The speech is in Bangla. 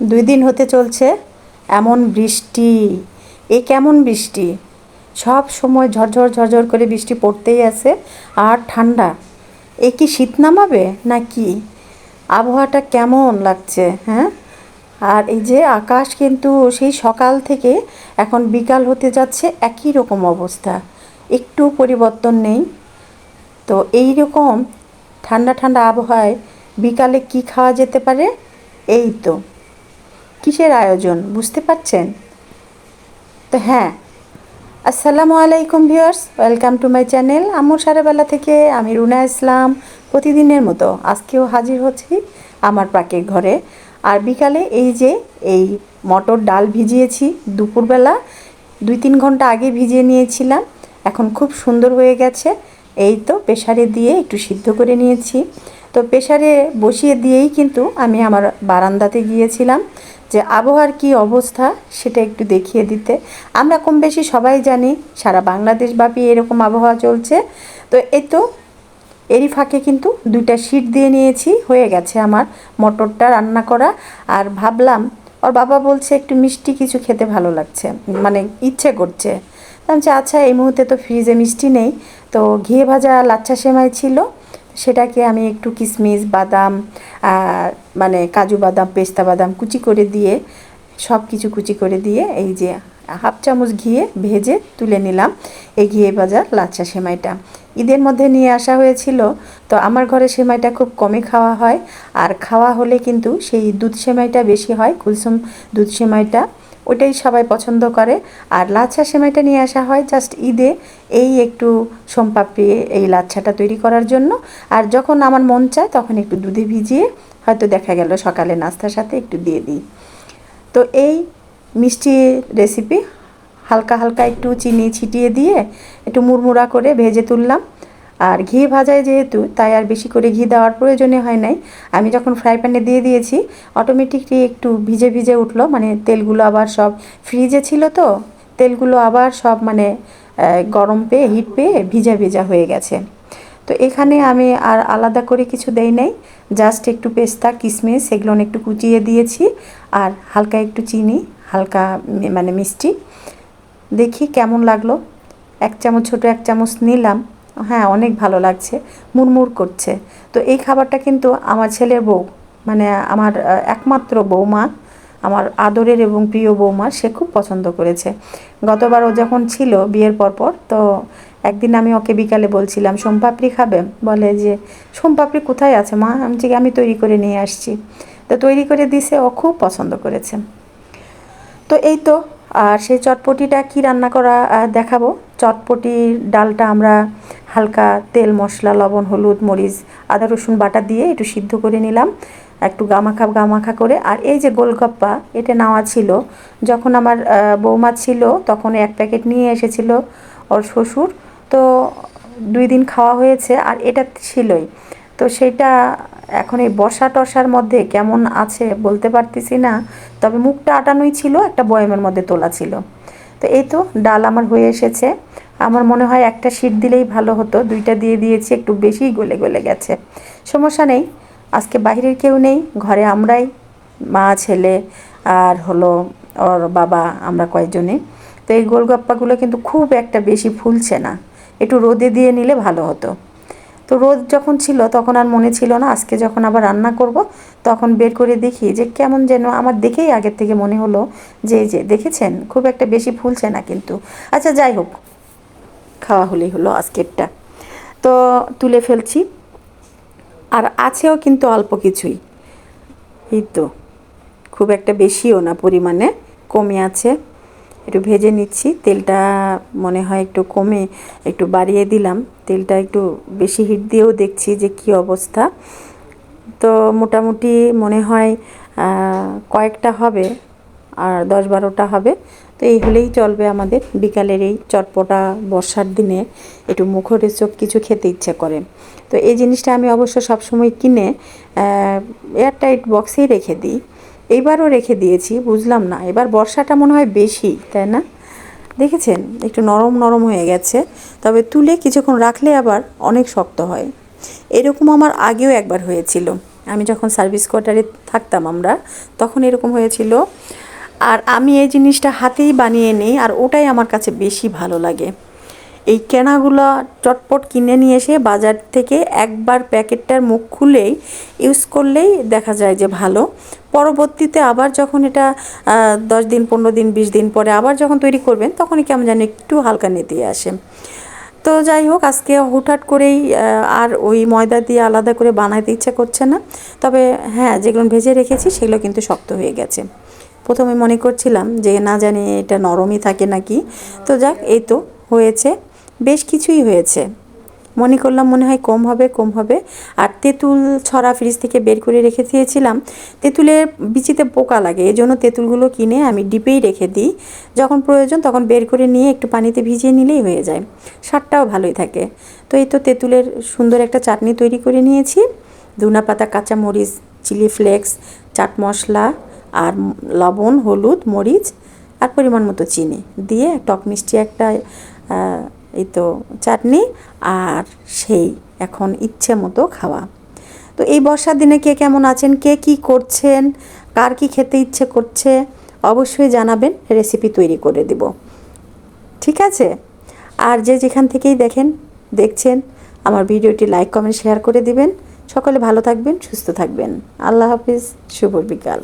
দুই দিন হতে চলছে, এমন বৃষ্টি। এ কেমন বৃষ্টি? সব সময় ঝরঝর ঝরঝর করে বৃষ্টি পড়তেই আছে, আর ঠান্ডা। এ কি শীত নামাবে না কি আবহাওয়াটা কেমন লাগছে হ্যাঁ? আর এই যে আকাশ কিন্তু সেই সকাল থেকে এখন বিকাল হতে যাচ্ছে একই রকম অবস্থা, একটু পরিবর্তন নেই। তো এই রকম ঠান্ডা ঠান্ডা আবহাওয়ায় বিকালে কি খাওয়া যেতে পারে? এই তো। কিসের আয়োজন? বুঝতে পারছেন? তো হ্যাঁ। আসসালামু আলাইকুম viewers, welcome to my channel আমার সারাবেলা থেকে আমি রুনা ইসলাম, প্রতিদিনের মতো আজকেও হাজির হচ্ছি আমার পাকের ঘরে। আর বিকালে এই যে এই মটর ডাল ভিজিয়েছি দুপুরবেলা দুই তিন ঘণ্টা আগে ভিজিয়ে নিয়েছিলাম, এখন খুব সুন্দর হয়ে গেছে। এই তো প্রেশারে দিয়ে একটু সিদ্ধ করে নিয়েছি। তো প্রেশারে বসিয়ে দিয়েই কিন্তু আমি আমার বারান্দাতে গিয়েছিলাম। যে আবহাওয়ার কি অবস্থা সেটা একটু দেখিয়ে দিতে। আমরা কম বেশি সবাই জানি সারা বাংলাদেশ ব্যাপী এরকম আবহাওয়া চলছে। তো এই তো এরই ফাঁকে কিন্তু দুইটা শিট দিয়ে নিয়েছি, হয়ে গেছে আমার মটরটা রান্না করা। আর ভাবলাম, ওর বাবা বলছে একটু মিষ্টি কিছু খেতে ভালো লাগছে মানে ইচ্ছে করছে। আচ্ছা এই মুহূর্তে তো ফ্রিজে মিষ্টি নেই। তো ঘিয়ে ভাজা লাচ্ছা সেমাই ছিল। সেটাকে আমি একটু কিশমিশ বাদাম মানে কাজু বাদাম, পেস্তা বাদাম কুচি করে দিয়ে, সব কিছু কুচি করে দিয়ে এই যে হাফ চামচ ঘিয়ে ভেজে তুলে নিলাম এই ঘিয়ে ভাজা লাচ্ছা সেমাইটা। ঈদের মধ্যে নিয়ে আসা হয়েছিল, তো আমার ঘরে সেমাইটা খুব কমই খাওয়া হয়। আর খাওয়া হলে কিন্তু সেই দুধ সেমাইটা বেশি হয়, কুলসুম দুধ সেমাইটা। ওটাই সবাই পছন্দ করে। আর লাচ্ছা সেমাইটা নিয়ে আসা হয় জাস্ট ঈদে এই একটু সোমপাপড়ি এই লাচ্ছাটা তৈরি করার জন্য। আর যখন আমার মন চায় তখন একটু দুধে ভিজিয়ে হয়তো দেখা গেল সকালে নাস্তার সাথে একটু দিয়ে দিই। তো এই মিষ্টি রেসিপি হালকা হালকা একটু চিনি ছিটিয়ে দিয়ে একটু মুড়মুড়া করে ভেজে তুললাম। আর ঘি ভাজায় যেহেতু, তাই আর বেশি করে ঘি দেওয়ার প্রয়োজনে হয় নাই। আমি যখন ফ্রাই প্যানে দিয়ে দিয়েছি অটোমেটিকলি একটু ভিজে ভিজে উঠল মানে তেলগুলো আবার সব ফ্রিজে ছিল তো, তেলগুলো আবার সব মানে গরম পেয়ে হিট পেয়ে ভিজা ভিজা হয়ে গেছে। তো এখানে আমি আর আলাদা করে কিছু দেই নাই জাস্ট একটু পেস্তা কিশমিশ সেগুলো একটু কুচিয়ে দিয়েছি, আর হালকা একটু চিনি, হালকা মানে মিষ্টি। দেখি কেমন লাগল। এক চামচ, ছোট এক চামচ নিলাম। হ্যাঁ অনেক ভালো লাগছে। মুড়মুড় করছে। তো এই খাবারটা কিন্তু আমার ছেলের বউ মানে আমার একমাত্র বৌমা আমার আদরের এবং প্রিয় বৌমা সে খুব পছন্দ করেছে। গতবার ও যখন ছিল বিয়ের পরপর তো একদিন আমি ওকে বিকালে বলছিলাম সোমপাপড়ি খাবে? বলে যে সোমপাপড়ি কোথায় আছে মা? আমি বলছি, আমি তৈরি করে নিয়ে আসছি। তো তৈরি করে দিছে ও খুব পছন্দ করেছে। তো এই তো আর সেই চটপটিটা কি রান্না করা দেখাবো? চটপটির ডালটা আমরা হালকা তেল, মশলা, লবণ, হলুদ, মরিচ, আদা, রসুন বাটা দিয়ে একটু সিদ্ধ করে নিলাম। একটু গামাখা গামাখা করে। আর এই যে গোলগপ্পা, এটা নেওয়া ছিল। যখন আমার বৌমা ছিল, তখন এক প্যাকেট নিয়ে এসেছিল ওর শ্বশুর। তো দুই দিন খাওয়া হয়েছে, আর এটা ছিলই। তো সেটা এখন এই বর্ষা টসার মধ্যে কেমন আছে বলতে পারতেছি না। তবে মুখটা আটানোই ছিল, একটা বয়ামের মধ্যে তোলা ছিল। তো এই তো ডাল আমার হয়ে এসেছে। আমার মনে হয় একটা শীট দিলেই ভালো হতো। দুইটা দিয়ে দিয়েছি, একটু বেশিই গলে গলে গেছে। সমস্যা নেই। আজকে বাহিরের কেউ নেই, ঘরে আমরাই, মা, ছেলে আর হলো ওর বাবা, আমরা কয়েকজনে তো এই গোলগপ্পাগুলো কিন্তু খুব একটা বেশি ফুলছে না। একটু রোদে দিয়ে নিলে ভালো হতো। তো রোদ যখন ছিল তখন আর মনে ছিল না, আজকে যখন আবার রান্না করব, তখন বের করে দেখি যে কেমন যেন আমার দেখেই আগের থেকে মনে হলো যে যে দেখেছেন? খুব একটা বেশি ফুলছে না কিন্তু। আচ্ছা যাই হোক, খাওয়া হলেই হলো আজকেরটা। তো তুলে ফেলছি। আর আছেও কিন্তু অল্প কিছুই। এই তো, খুব একটা বেশিও না পরিমাণে কমে আছে। একটু ভেজে নিচ্ছি। তেলটা মনে হয় একটু কমে একটু বাড়িয়ে দিলাম। তেলটা একটু বেশি হিট দিয়েও দেখছি যে কি অবস্থা। তো মোটামুটি মনে হয় কয়েকটা হবে আর দশ বারোটা হবে। তো এই হলেই চলবে আমাদের বিকালের এই চটপটা বর্ষার দিনে একটু মুখরোচক কিছু খেতে ইচ্ছে করে। তো এই জিনিসটা আমি অবশ্য সবসময় কিনে এয়ারটাইট বক্সেই রেখে দিই। এইবারও রেখে দিয়েছি, বুঝলাম না। এবার বর্ষাটা মনে হয় বেশি, তাই না? দেখেছেন? একটু নরম নরম হয়ে গেছে, তবে তুলে কিছুক্ষণ রাখলে আবার অনেক শক্ত হয়। এরকম আমার আগেও একবার হয়েছিল। আমি যখন সার্ভিস কোয়ার্টারে থাকতাম আমরা, তখন এরকম হয়েছিল। আর আমি এই জিনিসটা হাতেই বানিয়ে নিই, আর ওটাই আমার কাছে বেশি ভালো লাগে। এই কেনাগুলো চটপট কিনে নিয়ে এসে বাজার থেকে একবার প্যাকেটটার মুখ খুলেই ইউজ করলেই দেখা যায় যে ভালো। পরবর্তীতে আবার যখন এটা দশ দিন, পনেরো দিন, বিশ দিন পরে আবার যখন তৈরি করবেন, তখনই কেমন যেন একটু হালকা নিতে আসে। তো যাই হোক, আজকে হুটহাট করেই আর ওই ময়দা দিয়ে আলাদা করে বানাইতে ইচ্ছে করছে না। তবে হ্যাঁ যেগুলো ভেজে রেখেছি, সেগুলো কিন্তু শক্ত হয়ে গেছে। প্রথমে মনে করছিলাম যে না জানি এটা নরমই থাকে নাকি। তো যাক, এই তো হয়েছে। বেশ কিছুই হয়েছে। মনে করলাম মনে হয় কম হবে কম হবে। আর তেঁতুল ছড়া ফ্রিজ থেকে বের করে রেখে দিয়েছিলাম। তেঁতুলের বিচিতে পোকা লাগে এই জন্য তেঁতুলগুলো কিনে আমি ডিপেই রেখে দিই। যখন প্রয়োজন তখন বের করে নিয়ে একটু পানিতে ভিজিয়ে নিলেই হয়ে যায়। স্বাদটাও ভালোই থাকে। তো এই তো তেঁতুলের সুন্দর একটা চাটনি তৈরি করে নিয়েছি। ধুনা পাতা কাঁচা মরিচ চিলি ফ্লেক্স, চাট মশলা আর লবণ, হলুদ, মরিচ আর পরিমাণ মতো চিনি। দিয়ে টক মিষ্টি একটা এই তো চাটনি আর সেই এখন ইচ্ছে মতো খাওয়া। তো এই বর্ষার দিনে কে কেমন আছেন? কে কি করছেন? কার কি খেতে ইচ্ছে করছে? অবশ্যই জানাবেন রেসিপি তৈরি করে দেব। ঠিক আছে? আর যে যেখান থেকেই দেখেন, দেখছেন, আমার ভিডিওটি লাইক কমেন্ট শেয়ার করে দিবেন। সকলে ভালো থাকবেন, সুস্থ থাকবেন। আল্লাহ হাফিজ, শুভ বিকাল।